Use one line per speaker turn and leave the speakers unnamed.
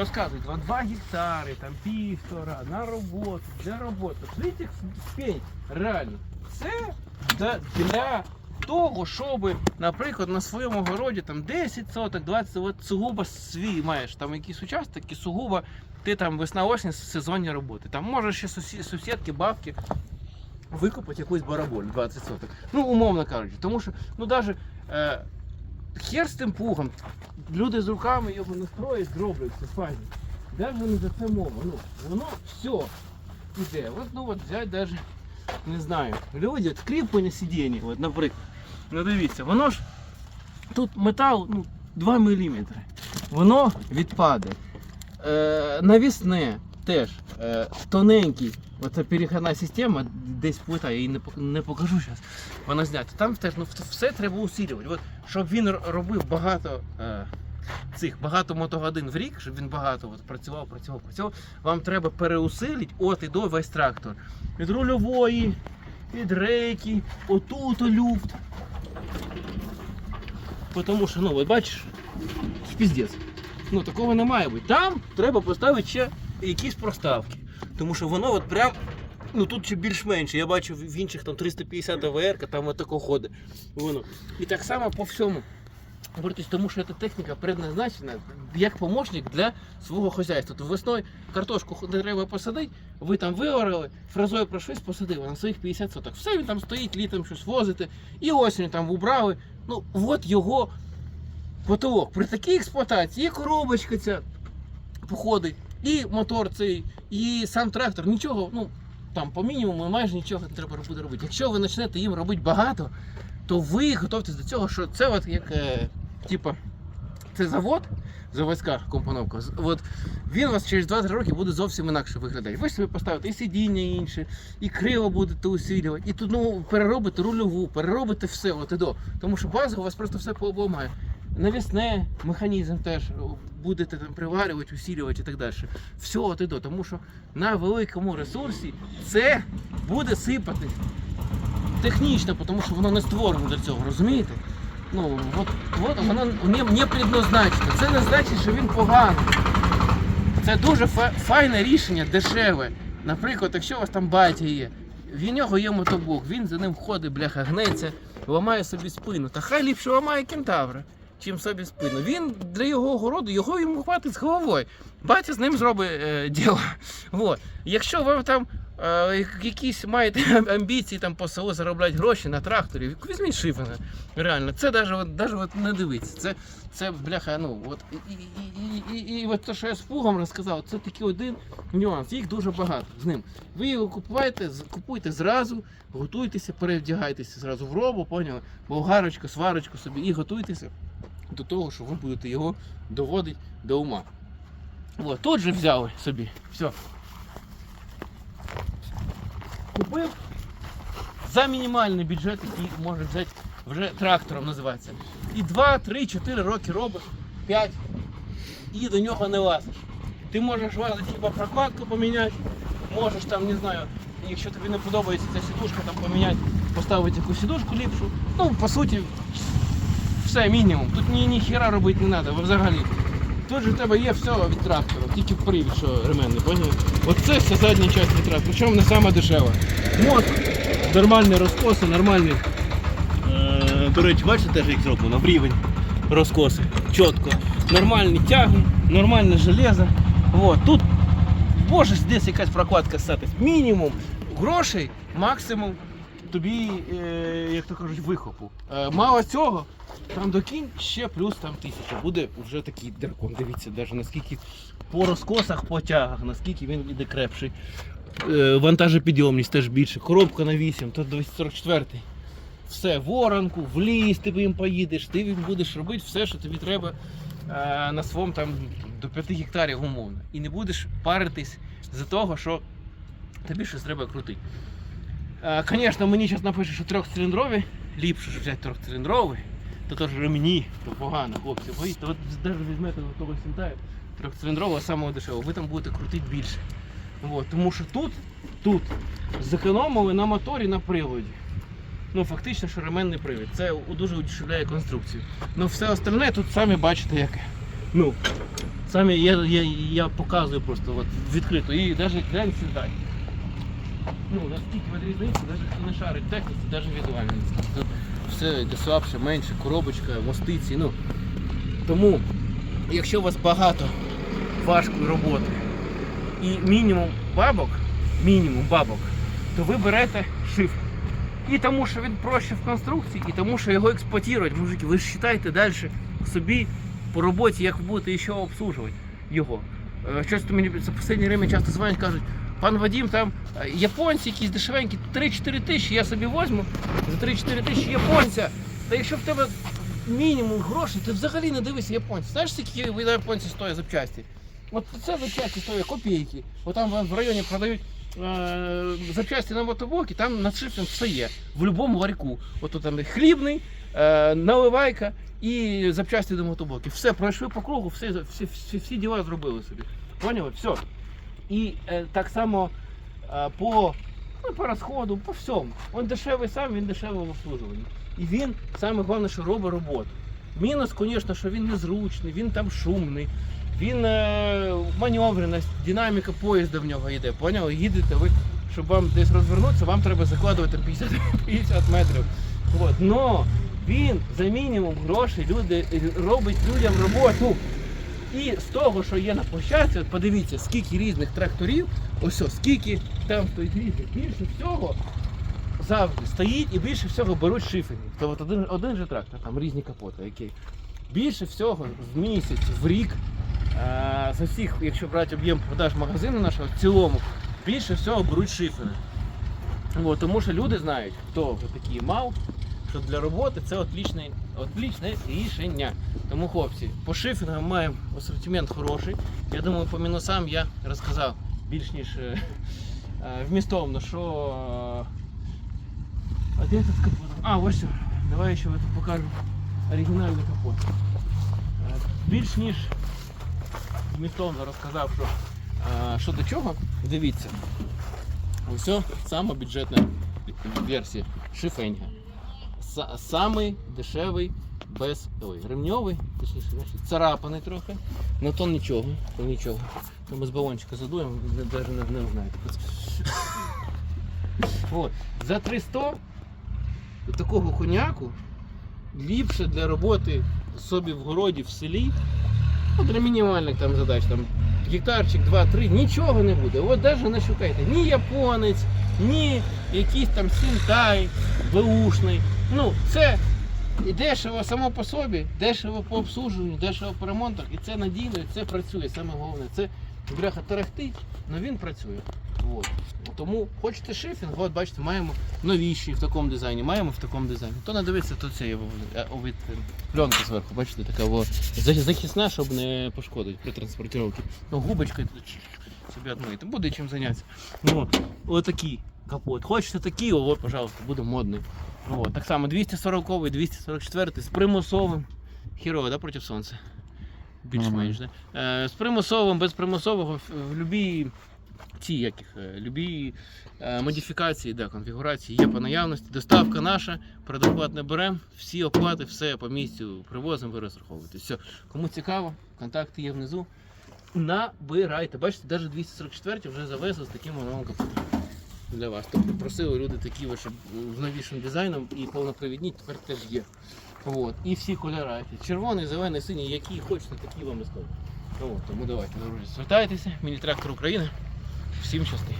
розказують, вам 2 гектари, там півтора, на роботу, для роботи. Видите, спень, реально. Це для, того, щоб, наприклад, на своєму городі там 10 соток, 20, от сугубо свій маєш, там якісь участки, сугубо ти там весна-осінь сезонні роботи. Там можеш ще сусідки, бабки викопати якусь бараболь 20 соток. Ну, умовно кажучи. Тому що, ну навіть хер з тим пугом. Люди з руками його не строять, зроблять, все файно. Де ж вони за це мова? Ну, воно все іде. От, ну от взять даже, не знаю, люди, кріплення сидіння, от, наприклад. Ну дивіться, воно ж тут метал ну, 2 мм. Воно відпаде. Е, навісне теж е, тоненький. Оця перехідна система, десь плита, я її не, покажу зараз. Вона знята. Там теж ну, все треба усилювати. От, щоб він робив багато е, цих багато мотогодин в рік, щоб він багато от, працював, працював, працював, вам треба переусилити от і до весь трактор. Від рульової, від рейки, отут люфт. Тому що, ну, от бачиш, піздець. Ну, такого не має бути. Там треба поставити ще якісь проставки. Тому що воно от прям. Ну тут ще більш-менше. Я бачу в інших там 350 АВР, там отако ходить. Воно. І так само по всьому. Тому що ця техніка предназначена як помощник для свого хазяйства. То весною картошку треба посадити, ви там виорали, фразою пройшлись, посадили на своїх 50 соток. Все він там стоїть, літом щось возите, і осінь там убрали. Ну, от його потолок. При такій експлуатації і коробочка ця походить, і мотор цей, і сам трактор, нічого, ну там по мінімуму майже нічого не треба буде робити. Якщо ви почнете їм робити багато, то ви готуйтесь до цього, що це от як е, типа, це завод, заводська компоновка. От він вас через 2-3 роки буде зовсім інакше виглядати. Ви собі поставите і сидіння інше, і криво будете усилювати, і тут ну, переробите рульову, переробите все от і до. Тому що база у вас просто все пообламає. Навісне механізм теж будете там приварювати, усилювати і так далі. Все от і. Тому що на великому ресурсі це буде сипати технічно, тому що воно не створено для цього, розумієте? Ну, от, от воно не, не предназначено. Це не значить, що він поганий. Це дуже файне рішення, дешеве. Наприклад, якщо у вас там батя є, в нього є мотоблок, він за ним ходить, бляха, гнеться, ламає собі спину. Та хай ліпше ламає кентавра, чим собі спину. Він для його огороду, його йому хватить з головою. Батя з ним зробить е, діло. Вот. Якщо ви там е, якісь маєте амбіції там по селу заробляти гроші на тракторі, візьміть шифена. Реально, це навіть от не дивиться. Це, це бляха, ну от і, і, і, і, і, от те, що я з пугом розказав, це такий один нюанс. Їх дуже багато з ним. Ви його купуєте, купуйте зразу, готуйтеся, перевдягайтеся зразу в робу, поняли? Болгарочку, сварочку собі і готуйтеся до того, що ви будете його доводити до ума. От, тут же взяли собі. Все. Купив за мінімальний бюджет, який може взяти вже трактором називається. І 2, 3, 4 роки робиш, 5 і до нього не лазиш. Ти можеш лазити хіба прокладку поміняти, можеш там, не знаю, якщо тобі не подобається ця сідушка, там поміняти, поставити якусь сідушку ліпшу. Ну, по суті, все мінімум. Тут ні, ні хіра робити не треба взагалі. Тут же в тебе є все від трактора, тільки привід, що ременний, поняли? Оце все задня частина трактора, причому не сама дешева. Мост, нормальні розкоси, нормальні. Е, до речі, бачите теж як зроблено, в рівень розкоси. Чітко. Нормальні тяги, нормальне железо. Вот. Тут може десь якась прокладка статись. Мінімум грошей, максимум тобі, е, як то кажуть, вихопу. Е, мало цього, там докінь ще плюс там тисяча. Буде вже такий дракон. Дивіться, навіть наскільки по розкосах, по тягах, наскільки він іде крепший. Е, вантажопідйомність теж більше. Коробка на 8, то 244. Все, воронку, в ліс ти їм поїдеш, ти їм будеш робити все, що тобі треба е, на своєму там до 5 гектарів умовно. І не будеш паритись за того, що тобі щось треба крутити. Е, Звісно, мені зараз напишуть, що трьохциліндрові, ліпше ж взяти трьохциліндровий, то теж ремені, то погано, хлопці. Боїться, от навіть візьмете до того сінтаю, трьохциліндрового самого дешевого, ви там будете крутити більше. От, тому що тут, тут зекономили на моторі на приводі. Ну, фактично, що ременний привід. Це дуже удешевляє конструкцію. Ну, все остальне тут самі бачите яке. Ну, самі я, я, я показую просто от, відкрито. І навіть глянь сюди. Ну, наскільки від різниці, навіть хто не шарить техніці, навіть візуально. Все йде слабше, менше, коробочка, мостиці. Ну. Тому, якщо у вас багато важкої роботи і мінімум бабок, мінімум бабок, то ви берете шиф. І тому, що він проще в конструкції, і тому, що його експлуатують, мужики, ви ж вважаєте далі собі по роботі, як ви будете ще обслужувати його. Е, Щось мені за останнє время часто дзвонять, кажуть, пан Вадим, там е, японці якісь дешевенькі, 3-4 тисячі я собі возьму, за 3-4 тисячі японця. Та якщо в тебе мінімум грошей, ти взагалі не дивися японців. Знаєш, скільки ви японці стоять запчасті? От це запчасті стоять копійки. От там в районі продають е, запчасті на мотоблоки, там на шифринг все є. В будь-якому ларьку. От тут там хлібний, е, наливайка і запчасті до мотоблоків. Все, пройшли по кругу, все, всі, всі, всі діла зробили собі. Поняли? Все. І е, так само е, по, ну, по розходу, по всьому. Він дешевий сам, він дешевий в обслужуванні. І він саме головне, що робить роботу. Мінус, звісно, що він незручний, він там шумний, він е, маневреність, динаміка поїзда в нього йде. Поняли? Їдете ви, щоб вам десь розвернутися, вам треба закладувати 50, 50 метрів. От. Но він за мінімум грошей люди, робить людям роботу. І з того, що є на площадці, от подивіться, скільки різних тракторів, ось скільки там стоїть різних, більше всього завжди стоїть і більше всього беруть шиферні. То от один, один же трактор, там різні капоти, які. Більше всього в місяць, в рік, е, з усіх, якщо брати об'єм продаж магазину нашого в цілому, більше всього беруть шифери. От, тому що люди знають, хто такі мав, що для роботи це отлічне, отлічне рішення. Тому, хлопці, по шифінгам маємо асортимент хороший. Я думаю, по мінусам я розказав більш ніж е, е, вмістовно, що. е, А де тут капот? А, ось. все. Давай ще покажу оригінальний капот. Більш ніж вмістовно розказав, що, що до чого. Дивіться. Ось сама бюджетна версія шифенга. Са- Самий дешевий, без. Ой, ремньовий, точніше, царапаний трохи. Ну то нічого, то нічого. То ми з балончика задуємо, навіть не, не знаєте. От. За 300 такого коняку ліпше для роботи собі в городі, в селі. Ну, для мінімальних там задач, там гектарчик, 2-3, нічого не буде. От навіть не шукайте. Ні японець, ні якийсь там сінтай, беушний. Ну, це і дешево само по собі, дешево по обслужуванню, дешево по ремонтах. І це надійно, і це працює. Саме головне, це бляха тарахтить, але він працює. От. Тому хочете шифінг, от бачите, маємо новіші в такому дизайні, маємо в такому дизайні. То не дивиться, то це є овид пленка зверху, бачите, така за- захисна, щоб не пошкодити при транспортировці. Ну, чш, собі відмити. Буде чим зайнятися. Ну, отакий капот. Хочете такий, от, пожалуйста, буде модний. От. Так само 240 244 з примусовим. Хірово, да, проти сонця. Більш-менш, да? Е, з примусовим, без примусового, в, в любій ці яких, е, любі е, модифікації, да, конфігурації є по наявності. Доставка наша, предоплат не беремо, всі оплати, все по місцю привозимо, ви розраховуєте. Все. Кому цікаво, контакти є внизу. Набирайте. Бачите, навіть 244 вже завезли з таким новим капотом для вас. Тобто просили люди такі, щоб з новішим дизайном і повнопровідні тепер теж є. От. І всі кольори. Червоний, зелений, синій, які хочете, такі вам і скажуть. Тому давайте, друзі, звертайтеся. Міні-трактор України. Всім щасти.